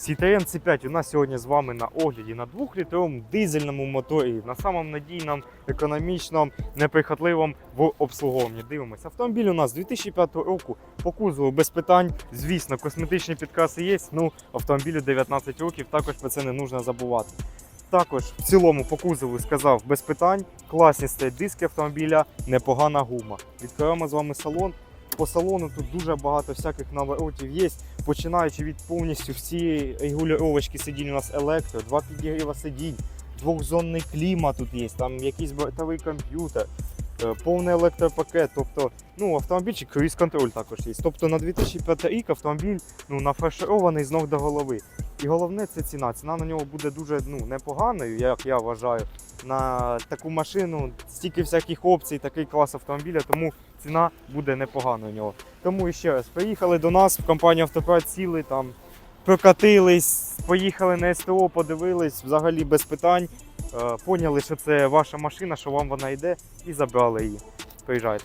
Citroen C5 у нас сьогодні з вами на огляді на 2-літровому дизельному моторі, на самому надійному, економічному, неприхотливому в обслуговуванні. Дивимося. Автомобіль у нас 2005 року по кузову без питань. Звісно, косметичні підкраси є. Ну, автомобілю 19 років, також про це не потрібно забувати. Також в цілому по кузову сказав без питань. Класні стоять диски автомобіля, непогана гума. Відкриваємо з вами салон. По салону тут дуже багато всяких наворотів є, починаючи від повністю всі регульовочки сидінь у нас електро, два підігріва сидінь, двохзонний клімат тут є, там якийсь бортовий комп'ютер, повний електропакет. Тобто, ну, автомобільчик круїз контроль також є. Тобто на 2005 рік автомобіль ну, нафарширований з ног до голови. І головне це ціна. Ціна на нього буде дуже ну, непоганою, як я вважаю. На таку машину стільки всяких опцій, такий клас автомобіля, тому ціна буде непогана у нього. Тому ще раз, приїхали до нас в компанію Автопрат, сіли там, прокатились, поїхали на СТО, подивились, взагалі без питань. Е, поняли, що це ваша машина, що вам вона йде, і забрали її. Приїжджайте.